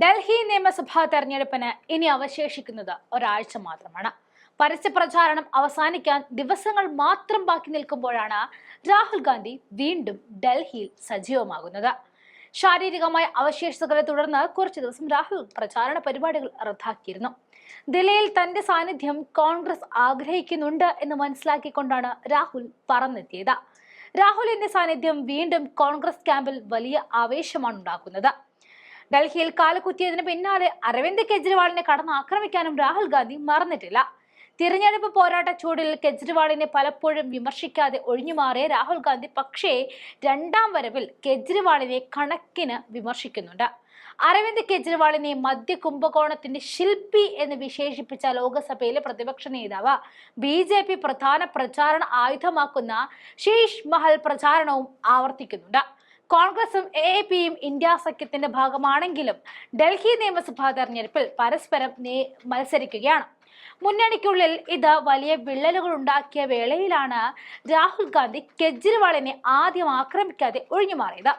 ഡൽഹി നിയമസഭാ തെരഞ്ഞെടുപ്പിന് ഇനി അവശേഷിക്കുന്നത് ഒരാഴ്ച മാത്രമാണ്. പരസ്യ പ്രചാരണം അവസാനിക്കാൻ ദിവസങ്ങൾ മാത്രം ബാക്കി നിൽക്കുമ്പോഴാണ് രാഹുൽ ഗാന്ധി വീണ്ടും ഡൽഹിയിൽ സജീവമാകുന്നത്. ശാരീരികമായ അവശേഷതകളെ തുടർന്ന് കുറച്ചു ദിവസം രാഹുൽ പ്രചാരണ പരിപാടികൾ റദ്ദാക്കിയിരുന്നു. ദില്ലിയിൽ തന്റെ സാന്നിധ്യം കോൺഗ്രസ് ആഗ്രഹിക്കുന്നുണ്ട് എന്ന് മനസ്സിലാക്കിക്കൊണ്ടാണ് രാഹുൽ പറന്നെത്തിയത്. രാഹുലിന്റെ സാന്നിധ്യം വീണ്ടും കോൺഗ്രസ് ക്യാമ്പിൽ വലിയ ആവേശമാണ് ഉണ്ടാക്കുന്നത്. ഡൽഹിയിൽ കാലുകുത്തിയതിന് പിന്നാലെ അരവിന്ദ് കെജ്രിവാളിനെ കടന്ന് ആക്രമിക്കാനും രാഹുൽ ഗാന്ധി മറന്നിട്ടില്ല. തിരഞ്ഞെടുപ്പ് പോരാട്ട ചൂടിൽ കെജ്രിവാളിനെ പലപ്പോഴും വിമർശിക്കാതെ ഒഴിഞ്ഞുമാറിയ രാഹുൽ ഗാന്ധി പക്ഷേ രണ്ടാം വരവിൽ കെജ്രിവാളിനെ കണക്കിന് വിമർശിക്കുന്നുണ്ട്. അരവിന്ദ് കെജ്രിവാളിനെ മദ്യ കുംഭകോണത്തിന്റെ ശില്പി എന്ന് വിശേഷിപ്പിച്ച ലോകസഭയിലെ പ്രതിപക്ഷ നേതാവ് ബി ജെ പി പ്രധാന പ്രചാരണ ആയുധമാക്കുന്ന ശീഷ് മഹൽ പ്രചാരണവും ആവർത്തിക്കുന്നുണ്ട്. കോൺഗ്രസും എ എ പിയും ഇന്ത്യ സഖ്യത്തിന്റെ ഭാഗമാണെങ്കിലും ഡൽഹി നിയമസഭാ തെരഞ്ഞെടുപ്പിൽ പരസ്പരം മത്സരിക്കുകയാണ്. മുന്നണിക്കുള്ളിൽ ഇത് വലിയ വിള്ളലുകൾ ഉണ്ടാക്കിയ വേളയിലാണ് രാഹുൽ ഗാന്ധി കെജ്രിവാളിനെ ആദ്യം ആക്രമിക്കാതെ ഒഴിഞ്ഞുമാറിയത്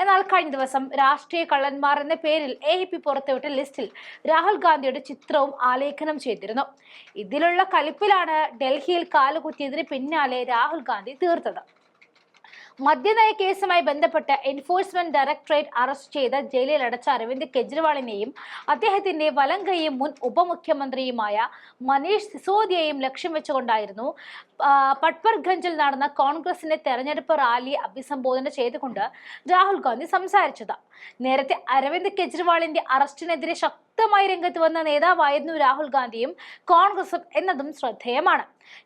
എന്നാൽ കഴിഞ്ഞ ദിവസം രാഷ്ട്രീയ കള്ളന്മാർ എന്ന പേരിൽ എ പി പുറത്തുവിട്ട ലിസ്റ്റിൽ രാഹുൽ ഗാന്ധിയുടെ ചിത്രവും ആലേഖനം ചെയ്തിരുന്നു. ഇതിലുള്ള കലിപ്പിലാണ് ഡൽഹിയിൽ കാലുകുത്തിയതിന് പിന്നാലെ രാഹുൽ ഗാന്ധി തീർത്തത്. മദ്യനയ കേസുമായി ബന്ധപ്പെട്ട് എൻഫോഴ്സ്മെന്റ് ഡയറക്ടറേറ്റ് അറസ്റ്റ് ചെയ്ത ജയിലിൽ അടച്ച അരവിന്ദ് കെജ്രിവാളിനെയും അദ്ദേഹത്തിന്റെ വലങ്കയും മുൻ ഉപമുഖ്യമന്ത്രിയുമായ മനീഷ് സിസോദിയെയും ലക്ഷ്യം വെച്ചുകൊണ്ടായിരുന്നു പട്പർഗഞ്ചിൽ നടന്ന കോൺഗ്രസിന്റെ തെരഞ്ഞെടുപ്പ് റാലി അഭിസംബോധന ചെയ്തുകൊണ്ട് രാഹുൽ ഗാന്ധി സംസാരിച്ചത്. നേരത്തെ അരവിന്ദ് കെജ്രിവാളിന്റെ അറസ്റ്റിനെതിരെ ശക്തമായി രംഗത്ത് വന്ന നേതാവായിരുന്നു രാഹുൽ ഗാന്ധിയും കോൺഗ്രസും എന്നതും ശ്രദ്ധേയമാണ്.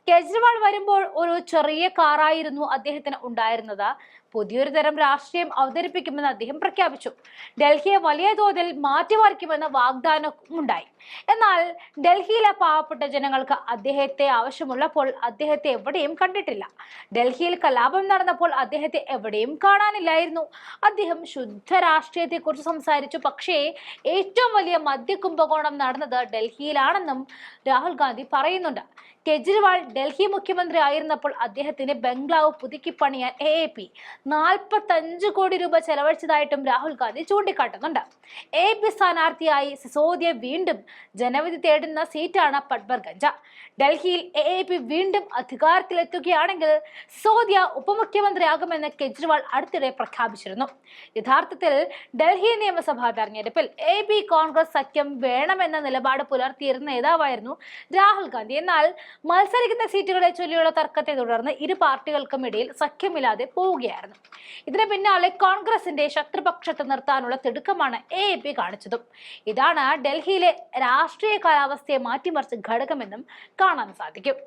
കേജ്രിവാൾ വരുമ്പോൾ ഒരു ചെറിയ കാറായിരുന്നു അദ്ദേഹത്തിന് ഉണ്ടായിരുന്നത്. പുതിയൊരു തരം രാഷ്ട്രീയം അവതരിപ്പിക്കുമെന്ന് അദ്ദേഹം പ്രഖ്യാപിച്ചു. ഡൽഹിയെ വലിയ തോതിൽ മാറ്റിമറിക്കുമെന്ന വാഗ്ദാനം ഉണ്ടായി. എന്നാൽ ഡൽഹിയിലെ പാവപ്പെട്ട ജനങ്ങൾക്ക് അദ്ദേഹത്തെ ആവശ്യമുള്ളപ്പോൾ അദ്ദേഹത്തെ എവിടെയും കണ്ടിട്ടില്ല. ഡൽഹിയിൽ കലാപം നടന്നപ്പോൾ അദ്ദേഹത്തെ എവിടെയും കാണാനില്ലായിരുന്നു. അദ്ദേഹം ശുദ്ധ രാഷ്ട്രീയത്തെക്കുറിച്ച് സംസാരിച്ചു. പക്ഷേ ഏറ്റവും വലിയ മദ്യ കുംഭകോണം നടന്നത് ഡൽഹിയിലാണെന്നും രാഹുൽ ഗാന്ധി പറയുന്നുണ്ട്. കെജ്രിവാൾ ഡൽഹി മുഖ്യമന്ത്രി ആയിരുന്നപ്പോൾ അദ്ദേഹത്തിന്റെ ബംഗ്ലാവ് പുതുക്കി പണിയാൻ എ എ പി നാൽപ്പത്തഞ്ച് കോടി രൂപ ചെലവഴിച്ചതായിട്ടും രാഹുൽ ഗാന്ധി ചൂണ്ടിക്കാട്ടുന്നുണ്ട്. എ പി സ്ഥാനാർത്ഥിയായി സിസോദിയ വീണ്ടും ജനവിധി തേടുന്ന സീറ്റാണ് പട്ബർഗഞ്ച. ഡൽഹിയിൽ എ എ പി വീണ്ടും അധികാരത്തിലെത്തുകയാണെങ്കിൽ സിസോദിയ ഉപമുഖ്യമന്ത്രിയാകുമെന്ന് കെജ്രിവാൾ അടുത്തിടെ പ്രഖ്യാപിച്ചിരുന്നു. യഥാർത്ഥത്തിൽ ഡൽഹി നിയമസഭാ തെരഞ്ഞെടുപ്പിൽ എ പി കോൺഗ്രസ് സഖ്യം വേണമെന്ന നിലപാട് പുലർത്തിയിരുന്ന നേതാവായിരുന്നു രാഹുൽ ഗാന്ധി. എന്നാൽ മത്സരിക്കുന്ന സീറ്റുകളെ ചൊല്ലിയുള്ള തർക്കത്തെ തുടർന്ന് ഇരു പാർട്ടികൾക്കും ഇടയിൽ സഖ്യമില്ലാതെ പോവുകയായിരുന്നു. ഇതിന് പിന്നാലെ കോൺഗ്രസിന്റെ ശത്രുപക്ഷത്ത് നിർത്താനുള്ള തിടുക്കമാണ് എ എ പി കാണിച്ചതും. ഇതാണ് ഡൽഹിയിലെ രാഷ്ട്രീയ കാലാവസ്ഥയെ മാറ്റിമറിച്ച ഘടകമെന്നും കാണാൻ സാധിക്കും.